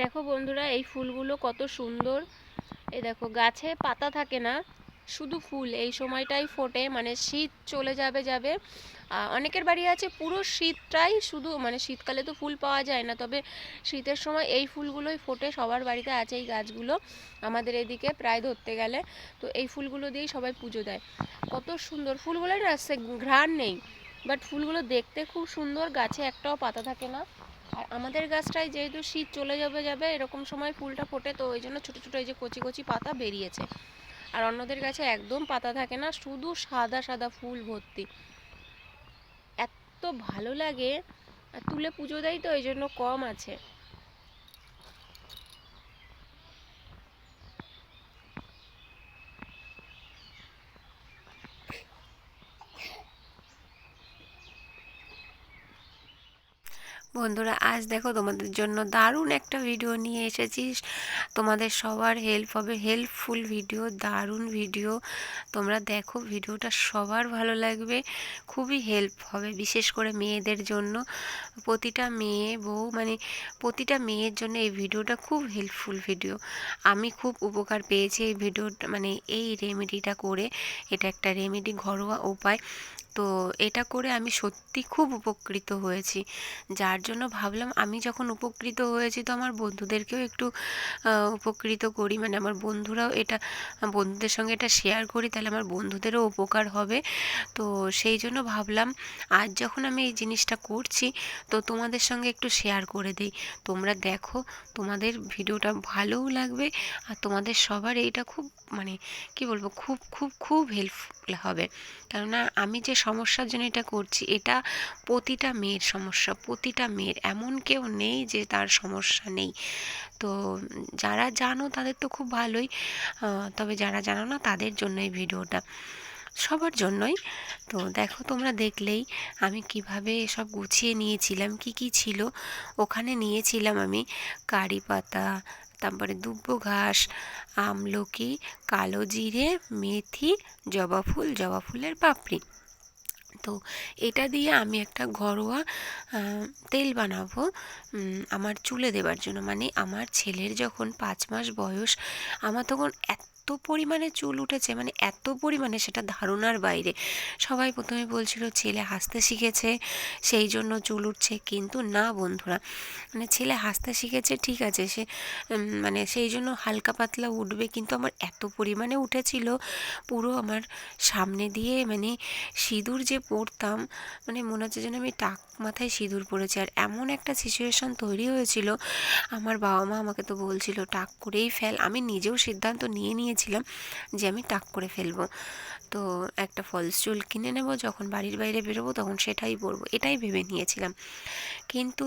দেখো বন্ধুরা, এই ফুলগুলো কত সুন্দর। এই দেখো, গাছে পাতা থাকে না, শুধু ফুল। এই সময়টাই ফোটে মানে শীত চলে যাবে যাবে। অনেকের বাড়ি আছে, পুরো শীতটাই শুধু মানে শীতকালে তো ফুল পাওয়া যায় না, তবে শীতের সময় এই ফুলগুলোই ফোটে, সবার বাড়িতে আছে এই গাছগুলো, আমাদের এদিকে প্রায় ধরতে গেলে। তো এই ফুলগুলো দিয়েই সবাই পুজো দেয়। কত সুন্দর ফুলগুলো না, সে ঘ্রাণ নেই বাট ফুলগুলো দেখতে খুব সুন্দর, গাছে একটাও পাতা থাকে না। আর আমাদের গাছটায় যেহেতু শীত চলে যাবে যাবে, এরকম সময় ফুলটা ফোটে, তো ওই জন্য ছোটো ছোটো এই যে কচি কচি পাতা বেরিয়েছে। আর অন্যদের গাছে একদম পাতা থাকে না, শুধু সাদা সাদা ফুল ভর্তি। এত ভালো লাগে, আর তুলে পুজো দেয় তো, এই জন্য কম আছে। বন্ধুরা, আজ দেখো তোমাদের জন্য দারুণ একটা ভিডিও নিয়ে এসেছি। তোমাদের সবার হেল্প হবে হেল্পফুল ভিডিও দারুণ ভিডিও তোমরা দেখো ভিডিওটা সবার ভালো লাগবে, খুবই হেল্প হবে, বিশেষ করে মেয়েদের জন্য। প্রতিটা মেয়ে, বউ মানে প্রতিটা মেয়ের জন্য এই ভিডিওটা খুব হেল্পফুল ভিডিও আমি খুব উপকার পেয়েছি এই ভিডিওটা মানে এই রেমেডিটা করে। এটা একটা রেমেডি ঘরোয়া উপায়। তো এটা করে আমি সত্যি খুব উপকৃত হয়েছি। যার জন্য ভাবলাম আমি যখন উপকৃত হয়েছি তো আমার বন্ধুদেরকেও একটু উপকৃত করি। মানে আমার বন্ধুরাও এটা, বন্ধুদের সঙ্গে এটা শেয়ার করি, তাহলে আমার বন্ধুদেরও উপকার হবে। তো সেই জন্য ভাবলাম আজ যখন আমি এই জিনিসটা করছি, তো তোমাদের সঙ্গে একটু শেয়ার করে দিই। তোমরা দেখো, তোমাদের ভিডিওটা ভালোও লাগবে আর তোমাদের সবার এইটা খুব মানে কি বলব, খুব খুব খুব হেল্পফুল হবে। কেননা আমি যে সমস্যার জন্য এটা করছি, এটা প্রতিটা মেয়ের সমস্যা, প্রতিটা মেয়ের। এমন কেউ নেই যে তার সমস্যা নেই। তো যারা জানো তাদের তো খুব ভালোই তবে যারা জানো না তাদের জন্য এই ভিডিওটা। সবার জন্যই। তো দেখো তোমরা দেখলেই আমি কীভাবে সব গুছিয়ে নিয়েছিলাম, কি কি ছিল। ওখানে নিয়েছিলাম আমি কারি পাতা, তারপরে দুব্বো ঘাস, আমলকি, কালো জিরে, মেথি, জবা ফুল, জবা ফুলের পাপড়ি। তো এটা দিয়ে আমি একটা ঘরোয়া তেল বানাবো আমার চুলে দেবার জন্য। মানে আমার ছেলের যখন পাঁচ মাস বয়স, আমার তখন এত পরিমাণে চুল উঠেছে মানে এত পরিমাণে সেটা ধারণার বাইরে। সবাই প্রথমে বলছিল, ছেলে হাসতে শিখেছে, সেই জন্য চুল উঠছে। কিন্তু না বন্ধুরা মানে ছেলে হাসতে শিখেছে, ঠিক আছে, সে মানে সেই জন্য হালকা পাতলা উঠবে, কিন্তু আমার এত পরিমাণে উঠেছিল, পুরো আমার সামনে দিয়ে মানে সিঁদুর যে পরতাম মানে মনে হচ্ছে যেন আমি টাক মাথায় সিঁদুর পরেছি। আর এমন একটা সিচুয়েশন তৈরি হয়েছিল, আমার বাবা মা আমাকে তো বলছিল, টাক করেই ফেল। আমি নিজেও সিদ্ধান্ত নিয়ে নিয়ে নিয়েছিলাম যে আমি টাক করে ফেলব। তো একটা ফলস চুল কিনে নেব, যখন বাড়ির বাইরে বেরোবো তখন সেটাই পরবো, এটাই ভেবে নিয়েছিলাম। কিন্তু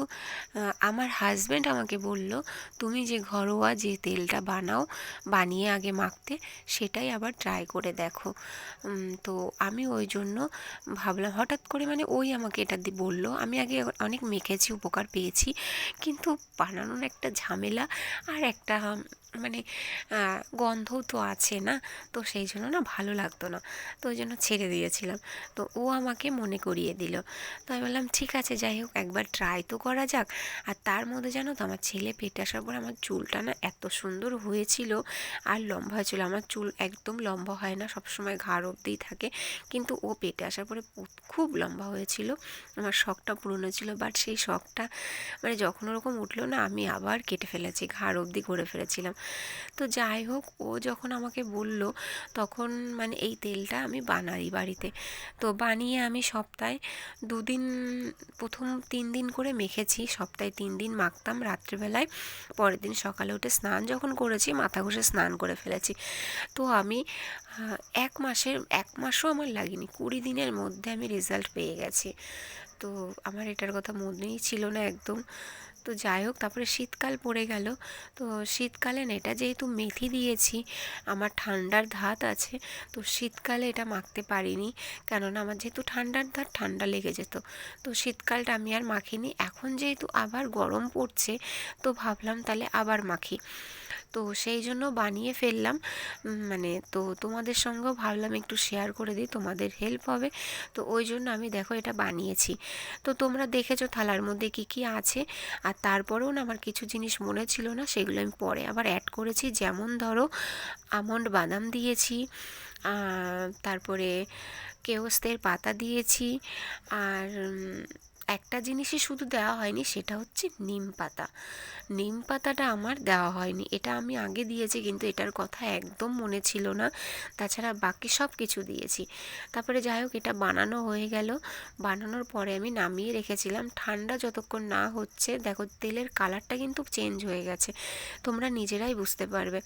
আমার হাজব্যান্ড আমাকে বলল, তুমি যে ঘরোয়া যে তেলটা বানাও, বানিয়ে আগে মাখতে, সেটাই আবার ট্রাই করে দেখো। তো আমি ওই জন্য ভাবলাম, হঠাৎ করে মানে ওই আমাকে এটা দি, বলল, আমি আগে অনেক মেখেছি, উপকার পেয়েছি, কিন্তু বানানোর একটা ঝামেলা আর একটা মানে গন্ধও তো আছে না? তো সেই জন্য না ভালো লাগতো না। তো ওই জন্য ছেড়ে দিয়েছিলাম। তো ও আমাকে মনে করিয়ে দিল। তো আমি বললাম, ঠিক আছে, যাই হোক, একবার ট্রাই তো করা যাক। আর তার মধ্যে জানো তো, আমার ছেলে পেটে আসার পর আমার চুলটা না এত সুন্দর হয়েছিল আর লম্বা হয়েছিল। আমার চুল একদম লম্বা হয় না, সবসময় ঘাড় অবধিই থাকে। কিন্তু ও পেটে আসার পরে খুব লম্বা হয়েছিল। আমার শখটা পূরণ হয়েছিল বাট সেই শখটা মানে যখন ওরকম উঠল না, আমি আবার কেটে ফেলেছি, ঘাড় অবধি করে ফেলেছিলাম। তো যাই হোক, ও যখন আমাকে বলল, তখন মানে এই তেলটা আমি বানাই বাড়িতে। তো বানিয়ে আমি সপ্তাহে দুদিন, প্রথম তিন দিন করে মেখেছি, সপ্তাহে তিন দিন মাখতাম রাত্রিবেলায়। পরের দিন সকালে উঠে স্নান যখন করেছি, মাথা ঘষে স্নান করে ফেলেছি। তো আমি এক মাসের, এক মাসও আমার লাগেনি, কুড়ি দিনের মধ্যে আমি রেজাল্ট পেয়ে গেছি। তো আমার এটার কথা মনেই ছিল না একদম। তো যাই হোক, তারপরে শীতকাল পড়ে গেল। তো শীতকালে না, এটা যেহেতু মেথি দিয়েছি, আমার ঠান্ডার ধাত আছে, তো শীতকালে এটা মাখতে পারিনি। কেননা আমার যেহেতু ঠান্ডার ধাত, ঠান্ডা লেগে যেত। তো শীতকালটা আমি আর মাখিনি। এখন যেহেতু আবার গরম পড়ছে, তো ভাবলাম তাহলে আবার মাখি। তো সেই জন্য বানিয়ে ফেললাম। মানে তো তোমাদের সঙ্গেও ভাবলাম একটু শেয়ার করে দিই, তোমাদের হেল্প হবে। তো ওই জন্য আমি দেখো এটা বানিয়েছি। তো তোমরা দেখেছ থালার মধ্যে কি কি আছে? আর তারপরেও না আমার কিছু জিনিস মনে ছিল না, সেগুলো আমি পরে আবার অ্যাড করেছি। যেমন ধরো আমন্ড বাদাম দিয়েছি তারপরে কেওস্তের পাতা দিয়েছি, আর একটা জিনিসই শুধু দেওয়া হয়নি, সেটা হচ্ছে নিম পাতা। নিম পাতাটা আমার দেওয়া হয়নি, এটা আমি আগে দিয়েছি কিন্তু এটার কথা একদম মনে ছিল না। তাছাড়া বাকি সব কিছু দিয়েছি। তারপরে যাই হোক, এটা বানানো হয়ে গেল। বানানোর পরে আমি নামিয়ে রেখেছিলাম। ঠান্ডা যতক্ষণ না হচ্ছে, দেখো তেলের কালারটা কিন্তু চেঞ্জ হয়ে গেছে, তোমরা নিজেরাই বুঝতে পারবে।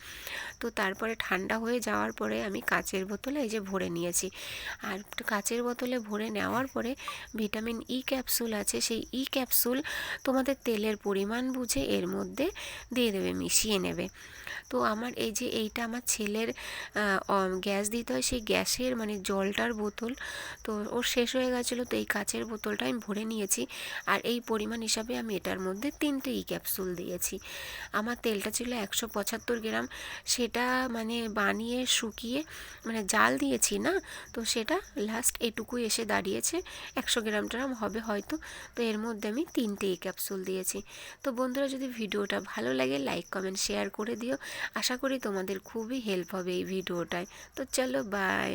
তো তারপরে ঠান্ডা হয়ে যাওয়ার পরে আমি কাচের বোতলে এই যে ভরে নিয়েছি। আর কাচের বোতলে ভরে নেওয়ার পরে ভিটামিন ই ক্যাপসুল আছে, সেই ই ক্যাপসুল তোমাদের তেলের পরিমাণ বুঝে এর মধ্যে দিয়ে দেবে, মিশিয়ে নেবে। তো আমার এই যে এইটা আমার ছেলের গ্যাস দিতে হয়, সেই গ্যাসের মানে জলটার বোতল, তো ওর শেষ হয়ে গেছিল, তো এই কাচের বোতলটা আমি ভরে নিয়েছি। আর এই পরিমাণ হিসাবে আমি এটার মধ্যে তিনটে ই ক্যাপসুল দিয়েছি। আমার তেলটা ছিল একশো পঁচাত্তর গ্রাম, সেটা মানে বানিয়ে শুকিয়ে মানে জাল দিয়েছি না, তো সেটা লাস্ট এটুকুই এসে দাঁড়িয়েছে, একশো গ্রাম ট্রাম হবে হয়তো। তো এর মধ্যে আমি তিনটে এই ক্যাপসুল দিয়েছি। তো বন্ধুরা, যদি ভিডিওটা ভালো লাগে লাইক কমেন্ট শেয়ার করে দিও। আশা করি তোমাদের খুবই হেল্প হবে এই ভিডিওটায়। তো চলো বাই